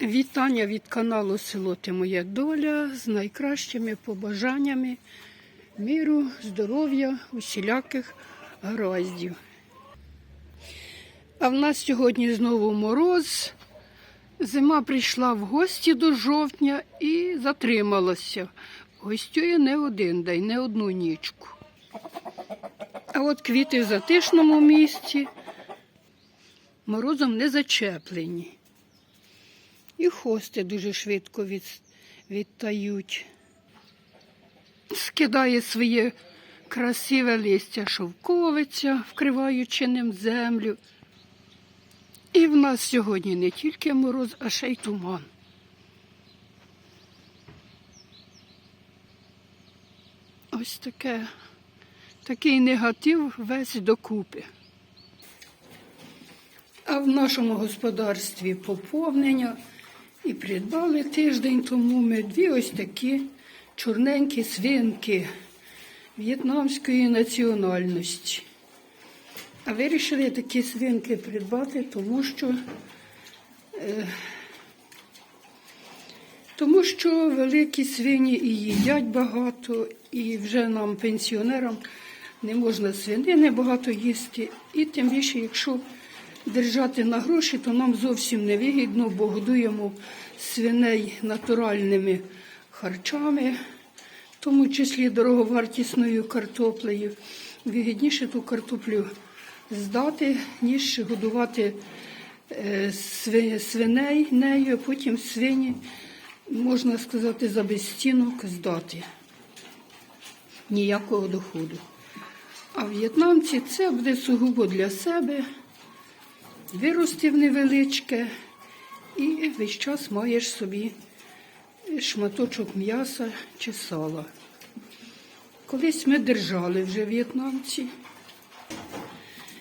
Вітання від каналу Село Ти Моя Доля з найкращими побажаннями міру, здоров'я, усіляких гараздів. А в нас сьогодні знову мороз. Зима прийшла в гості до жовтня і затрималася. Гостює не один день, не одну нічку. А от квіти в затишному місці морозом не зачеплені. І хости дуже швидко від, відтають. Скидає своє красиве листя шовковиця, вкриваючи ним землю. І в нас сьогодні не тільки мороз, а ще й туман. Ось таке, такий негатив весь докупи. А в нашому господарстві поповнення і придбали тиждень тому ми дві ось такі чорненькі свинки в'єтнамської національності. А вирішили такі свинки придбати, тому що, е, тому що великі свині і їдять багато, і вже нам, пенсіонерам, не можна свинини багато їсти. І тим більше, якщо держати на гроші, то нам зовсім не вигідно, бо годуємо свиней натуральними харчами, в тому числі дороговартісною картоплею. Вигідніше ту картоплю здати, ніж годувати е, свиней нею, а потім свині, можна сказати, за безцінок здати. Ніякого доходу. А в'єтнамці це буде сугубо для себе виростив невеличке і весь час маєш собі шматочок м'яса чи сала. Колись ми держали вже в'єтнамці.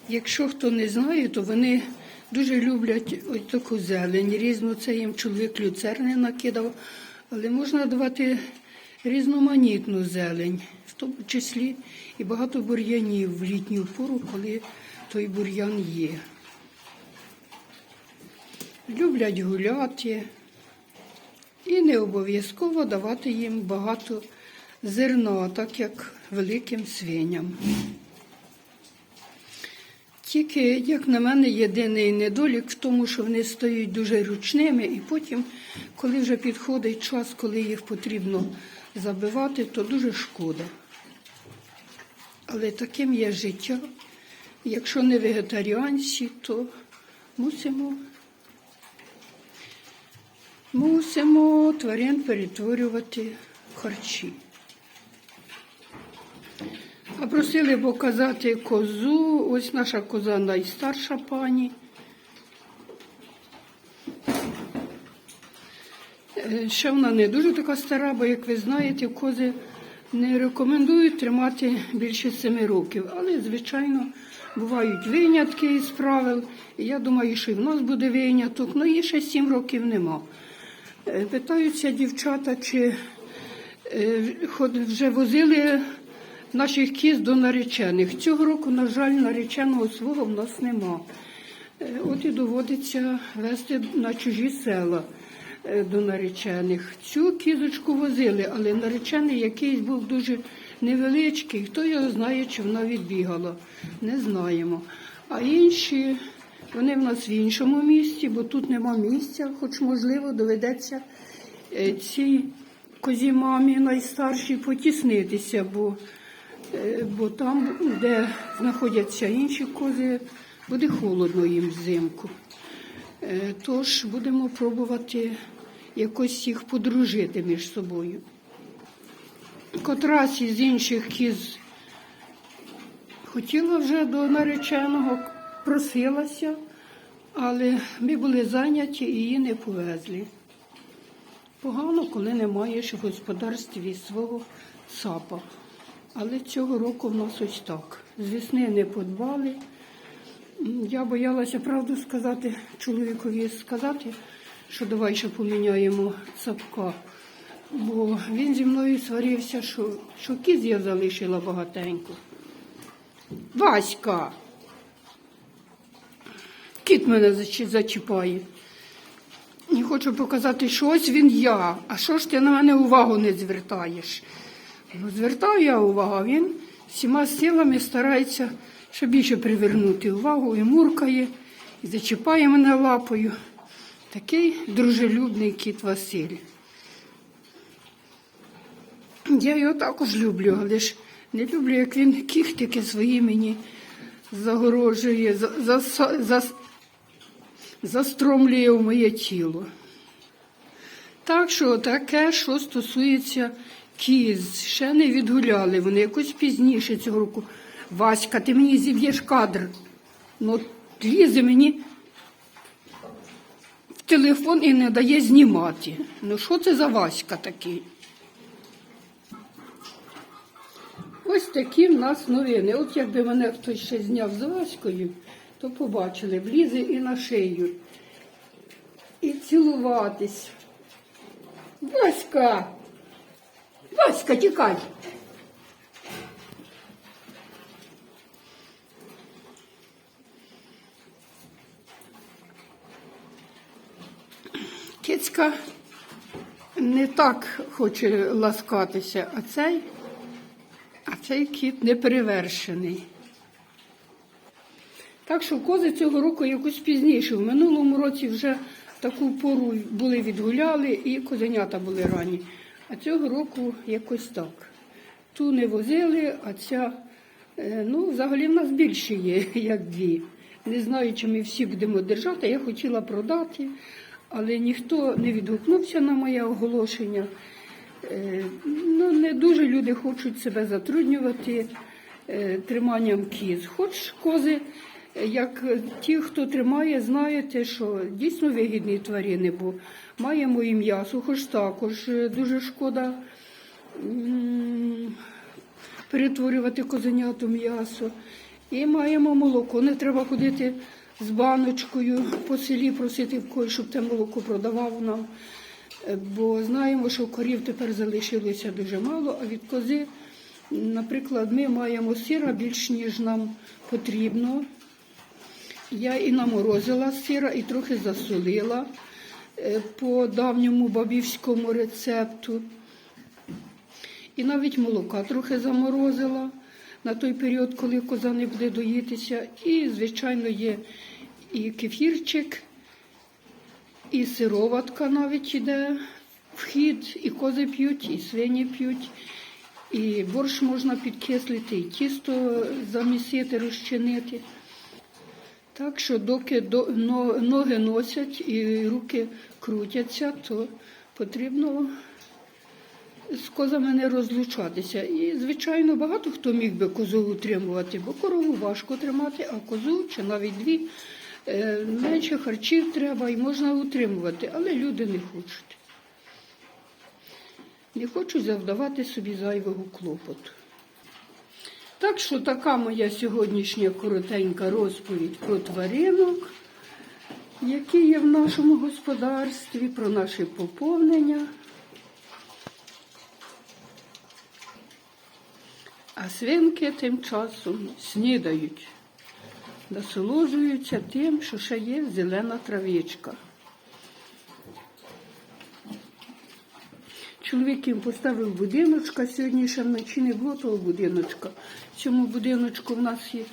Якщо хто не знає, то вони дуже люблять ось таку зелень. Різну це їм чоловік люцерни накидав, але можна давати різноманітну зелень, в тому числі і багато бур'янів в літню пору, коли той бур'ян є люблять гуляти і не обов'язково давати їм багато зерна, так як великим свиням. Тільки, як на мене, єдиний недолік в тому, що вони стають дуже ручними, і потім, коли вже підходить час, коли їх потрібно забивати, то дуже шкода. Але таким є життя. Якщо не вегетаріанці, то мусимо Мусимо тварин перетворювати в харчі. А просили показати козу. Ось наша коза найстарша пані. Е, Ще вона не дуже така стара, бо, як ви знаєте, кози не рекомендують тримати більше семи років. Але, звичайно, бувають винятки із правил. Я думаю, що і в нас буде виняток, але їй ще сім років нема. Е, Питаються дівчата, чи е, вже возили наших кіз до наречених. Цього року, на жаль, нареченого свого в нас нема. Е, От і доводиться вести на чужі села до наречених. Цю кізочку возили, але наречений якийсь був дуже невеличкий. Хто його знає, чи вона відбігала, не знаємо. А інші, вони в нас в іншому місті, бо тут нема місця, хоч можливо доведеться е, цій козі мамі найстаршій потіснитися, бо, е, бо там, де знаходяться інші кози, буде холодно їм взимку. Е, Тож будемо пробувати якось їх подружити між собою. Котрась із інших кіз хотіла вже до нареченого, просилася, але ми були зайняті і її не повезли. Погано, коли не маєш в господарстві свого сапа. Але цього року в нас ось так. З весни не подбали. Я боялася правду сказати, чоловікові сказати, що давай ще поміняємо цапка. Бо він зі мною сварився, що, що кіз я залишила багатенько. Васька! Кіт мене зачіпає. І хочу показати, що ось він я. А що ж ти на мене увагу не звертаєш? Ну, звертаю я увагу, а він всіма силами старається ще більше привернути увагу і муркає, і зачіпає мене лапою. Такий дружелюбний кіт Василь. Я його також люблю, але ж не люблю, як він кіхтики свої мені загорожує, за, за, за, застромлює в моє тіло. Так що таке, що стосується кіз, ще не відгуляли вони якось пізніше цього року. Васька, ти мені зіб'єш кадр. Ну, лізе мені в телефон і не дає знімати. Ну, що це за Васька такий? Ось такі в нас новини. От якби мене хтось ще зняв з Ваською, то побачили, влізе і на шию. І цілуватись. Васька! Васька, тікай! Кицька не так хоче ласкатися, а цей, а цей кіт неперевершений. Так що кози цього року якось пізніше. В минулому році вже таку пору були відгуляли і козенята були ранні. А цього року якось так. Ту не возили, а ця, е, ну, взагалі в нас більше є, як дві. Не знаю, чи ми всі будемо держати. Я хотіла продати, але ніхто не відгукнувся на моє оголошення. Е, Ну, не дуже люди хочуть себе затруднювати е, триманням кіз. Хоч кози, як ті, хто тримає, знаєте, що дійсно вигідні тварини, бо маємо і м'ясо, хоч також е, дуже шкода перетворювати козенят м'ясо. І маємо молоко. Не треба ходити з баночкою по селі, просити в когось, щоб те молоко продавав нам. Е, Бо знаємо, що корів тепер залишилося дуже мало, а від кози, наприклад, ми маємо сира більш ніж нам потрібно. Я і наморозила сира, і трохи засолила е, по давньому бабівському рецепту. І навіть молока трохи заморозила на той період, коли коза не буде доїтися. І, звичайно, є і кефірчик, і сироватка навіть іде в хід, і кози п'ють, і свині п'ють, і борщ можна підкислити, і тісто замісити, розчинити. Так що доки ноги носять і руки крутяться, то потрібно з козами не розлучатися. І, звичайно, багато хто міг би козу утримувати, бо корову важко тримати, а козу чи навіть дві е, менше харчів треба і можна утримувати, але люди не хочуть. Не хочуть завдавати собі зайвого клопоту. Так що така моя сьогоднішня коротенька розповідь про тваринок, які є в нашому господарстві, про наше поповнення. А свинки тим часом снідають, насолоджуються тим, що ще є зелена травичка. Чоловік їм поставив будиночка, сьогодні ще вночі не було того будиночка. В цьому будиночку в нас є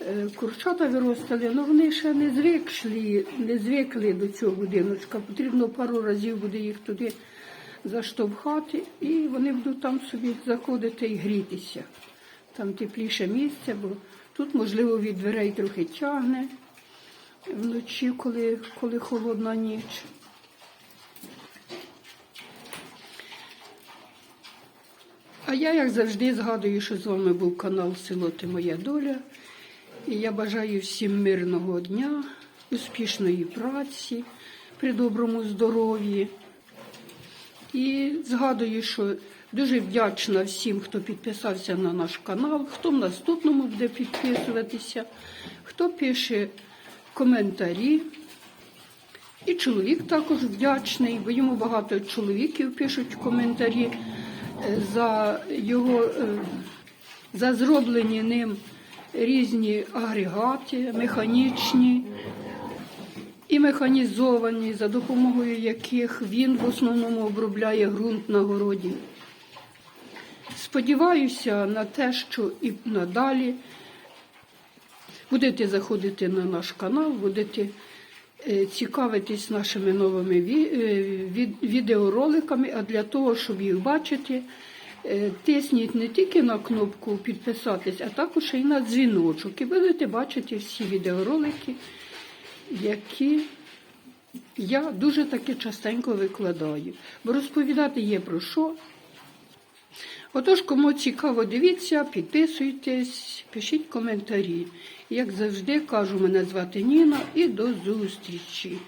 е, курчата виростали, але вони ще не звикли, не звикли до цього будиночка. Потрібно пару разів буде їх туди заштовхати, і вони будуть там собі заходити і грітися. Там тепліше місце, бо тут, можливо, від дверей трохи тягне вночі, коли, коли холодна ніч. А я, як завжди, згадую, що з вами був канал Село Ти Моя Доля. І я бажаю всім мирного дня, успішної праці, при доброму здоров'ї. І згадую, що дуже вдячна всім, хто підписався на наш канал, хто в наступному буде підписуватися, хто пише коментарі. І чоловік також вдячний, бо йому багато чоловіків пишуть коментарі за його е, за зроблені ним різні агрегати, механічні. І механізовані, за допомогою яких він в основному обробляє ґрунт на городі. Сподіваюся на те, що і надалі будете заходити на наш канал, будете цікавитись нашими новими е, від- відеороликами, а для того, щоб їх бачити, е, тисніть не тільки на кнопку підписатись, а також і на дзвіночок. І будете бачити всі відеоролики, які я дуже таки частенько викладаю. Бо розповідати є про що. Отож, кому цікаво, дивіться, підписуйтесь, пишіть коментарі. Як завжди, кажу, мене звати Ніна і до зустрічі.